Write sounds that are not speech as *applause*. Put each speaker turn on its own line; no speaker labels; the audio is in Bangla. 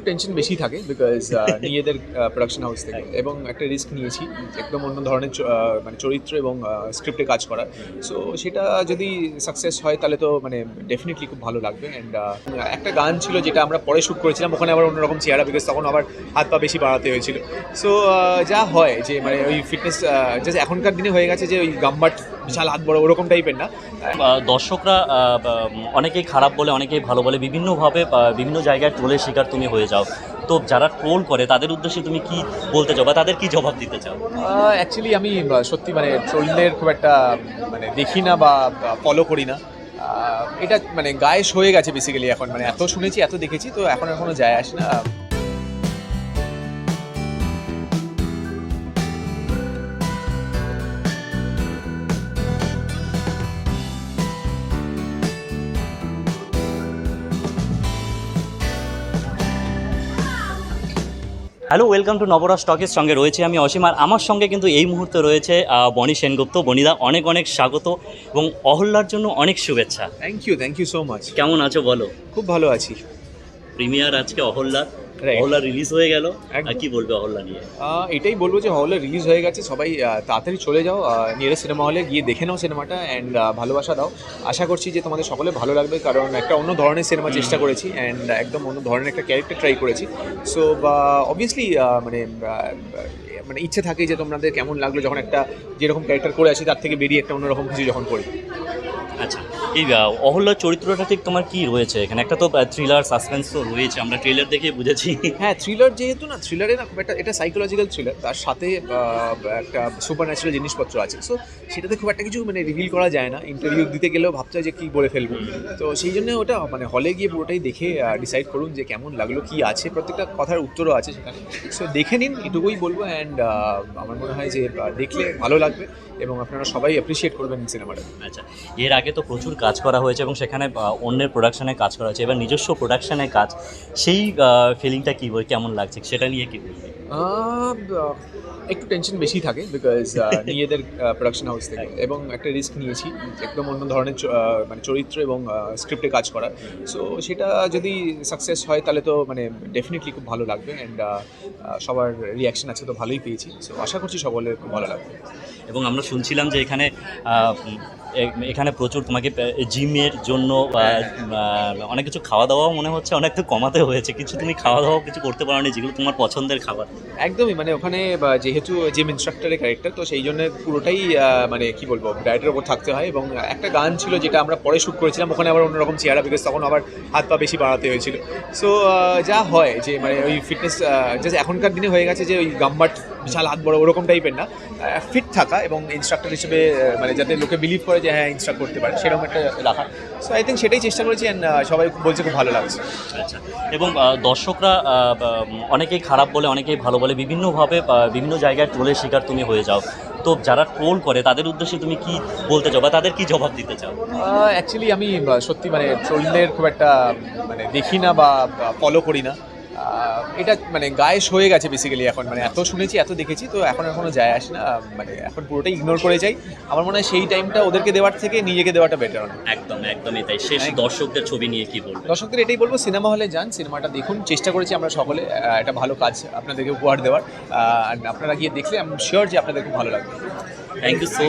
একটু টেনশন বেশি থাকে বিকজ *laughs* নিজেদের প্রোডাকশন হাউস থেকে। এবং একটা রিস্ক নিয়েছি একদম অন্য ধরনের মানে চরিত্র এবং স্ক্রিপ্টে কাজ করা সো সেটা যদি সাকসেস হয় তাহলে তো মানে ডেফিনেটলি খুব ভালো লাগবে। অ্যান্ড একটা গান ছিল যেটা আমরা পরে শ্যুট করেছিলাম ওখানে আবার অন্যরকম চেহারা বিকজ তখন আবার হাত পা বেশি বাড়াতে হয়েছিল। সো যা হয় যে মানে ওই ফিটনেস জাস্ট এখনকার দিনে হয়ে গেছে যে ওই গাম্বাট বিশাল হাত বড় ওরকম টাইপের না।
দর্শকরা অনেকেই খারাপ বলে অনেকেই ভালো বলে বিভিন্নভাবে বিভিন্ন জায়গায় ট্রোলের শিকার তুমি হয়ে যাও। তো যারা ট্রোল করে, তাদের উদ্দেশ্যে তুমি কি বলতে চাও বা তাদের কি জবাব দিতে চাও?
অ্যাকচুয়ালি আমি সত্যি মানে ট্রোলদের খুব একটা মানে দেখি না বা ফলো করি না। এটা মানে গায়েস হয়ে গেছে বেসিক্যালি এখন। মানে এত শুনেছি, এত দেখেছি, তো এখন এখনও যায় আসে না।
হ্যালো ওয়েলকাম টু নবরা স্টকের সঙ্গে রয়েছে আমি অসীম আর আমার সঙ্গে কিন্তু এই মুহূর্তে রয়েছে বনি সেনগুপ্ত। বনিদা অনেক অনেক স্বাগত এবং অহল্লার জন্য অনেক শুভেচ্ছা।
Thank you thank you so much
কেমন আছো বলো?
খুব ভালো আছি।
প্রিমিয়ার আজকে অহল্যার। অহল্লা রিলিজ হয়ে গেল। আর। কি বলবে অহল্লা নিয়ে?
এটাই বলব যে হলে রিলিজ হয়ে গেছে। সবাই তাড়াতাড়ি চলে যাও নিয়ারে সিনেমা হলে গিয়ে দেখে নাও সিনেমাটা অ্যান্ড ভালোবাসা দাও। আশা করছি যে তোমাদের সকলে ভালো লাগবে কারণ একটা অন্য ধরনের সিনেমা চেষ্টা করেছি অ্যান্ড একদম অন্য ধরনের একটা ক্যারেক্টার ট্রাই করেছি। সো অবভিয়াসলি মানে মানে ইচ্ছে থাকে যে তোমাদের কেমন লাগল যখন একটা যেরকম ক্যারেক্টার করে আছি তার থেকে বেরিয়ে একটা অন্যরকম কিছু যখন করি।
আচ্ছা এই অহল্যার চরিত্রটা ঠিক তোমার কি রয়েছে? এখানে একটা তো থ্রিলার সাসপেন্স তো রয়েছে আমরা ট্রেলার দেখে বুঝেছি।
হ্যাঁ থ্রিলার যেহেতু না থ্রিলারে না একটা এটা সাইকোলজিক্যাল থ্রিলার তার সাথে একটা সুপার ন্যাচারাল জিনিসপত্র আছে। সো সেটাতে খুব একটা কিছু মানে রিভিল করা যায় না ইন্টারভিউ দিতে গেলেও ভাবতে হয় যে কী বলে ফেলব। তো সেই জন্য ওটা মানে হলে গিয়ে পুরোটাই দেখে ডিসাইড করুন যে কেমন লাগল কি আছে প্রত্যেকটা কথার উত্তরও আছে সেখানে। সো দেখে নিন এটুকুই বলব অ্যান্ড আমার মনে হয় যে দেখলে ভালো লাগবে এবং আপনারা সবাই অ্যাপ্রিসিয়েট করবেন সিনেমাটা
আচ্ছা এর আগে তো প্রচুর কাজ করা হয়েছে এবং সেখানে অন্যের প্রোডাকশানে কাজ করা হয়েছে। এবার নিজস্ব প্রোডাকশনে কাজ, সেই ফিলিংটা কী? বই কেমন লাগছে? সেটা নিয়ে কী বলবে?
একটু টেনশন বেশি থাকে বিকজ *laughs* নিজেদের প্রোডাকশন হাউস থেকে। এবং একটা রিস্ক নিয়েছি একদম অন্য ধরনের মানে চরিত্র এবং স্ক্রিপ্টে কাজ করা সো সেটা যদি সাকসেস হয় তাহলে তো মানে ডেফিনেটলি খুব ভালো লাগবে অ্যান্ড সবার রিয়াকশন আছে তো ভালোই পেয়েছি। সো আশা করছি সকলের খুব ভালো লাগবে।
এবং আমরা শুনছিলাম যে এখানে এখানে প্রচুর তোমাকে জিমের জন্য আহ, আহ, অনেক কিছু খাওয়া দাওয়াও মনে হচ্ছে অনেক তো কমাতে হয়েছে। কিছু তুমি খাওয়া দাওয়াও কিছু করতে পারো যেগুলো তোমার পছন্দের খাবার।
একদমই মানে ওখানে যেহেতু জিম ইনস্ট্রাক্টরের ক্যারেক্টার তো সেই জন্য পুরোটাই মানে কি বলব ডায়েটের ওপর থাকতে হয় এবং একটা গান ছিল যেটা আমরা পরে শ্যুট করেছিলাম, ওখানে আবার অন্যরকম চেহারা বিকজ তখন আবার হাত পা বেশি বাড়াতে হয়েছিল। সো যা হয় যে মানে ওই ফিটনেস জাস্ট এখনকার দিনে হয়ে গেছে যে, ওই গাম্বাট বিশাল হাত বড়, ওরকম টাইপের না। ফিট থাকা এবং ইনস্ট্রাক্টর হিসেবে মানে যাতে লোকে বিলিভ করে যে হ্যাঁ ইনস্ট্রাক্ট করতে পারে, সেরকম একটা রাখা। সো আই থিঙ্ক সেটাই চেষ্টা করেছি অ্যান্ড সবাই বলছে খুব ভালো লাগছে।
আচ্ছা এবং দর্শকরা অনেকেই খারাপ বলে, অনেকেই ভালো বলে বিভিন্নভাবে বিভিন্ন জায়গায় ট্রোলের শিকার তুমি হয়ে যাও। তো যারা ট্রোল করে, তাদের উদ্দেশ্যে তুমি কি বলতে চাও, বা তাদের কি জবাব দিতে চাও?
অ্যাকচুয়ালি আমি সত্যি মানে ট্রোলদের খুব একটা মানে দেখি না বা ফলো করি না। এটা মানে গায়েস হয়ে গেছে বেসিক্যালি এখন। মানে এত শুনেছি এত দেখেছি তো এখন আর কোনো যায় আসে না। মানে এখন পুরোটাই ইগনোর করে যাই। আমার মনে হয় সেই টাইমটা ওদেরকে দেওয়ার থেকে নিজেকে দেওয়াটা বেটার অনেক
একদম একদমই তাই। শেষ। দর্শকদের ছবি নিয়ে কি বলব
দর্শকদের এটাই বলব সিনেমা হলে যান সিনেমাটা দেখুন। চেষ্টা করেছি আমরা সকলে একটা ভালো কাজ আপনাদেরকে উপহার দেওয়ার। আর আপনারা গিয়ে দেখলে আমি শিওর যে আপনাদের খুব ভালো লাগবে।
Thank you so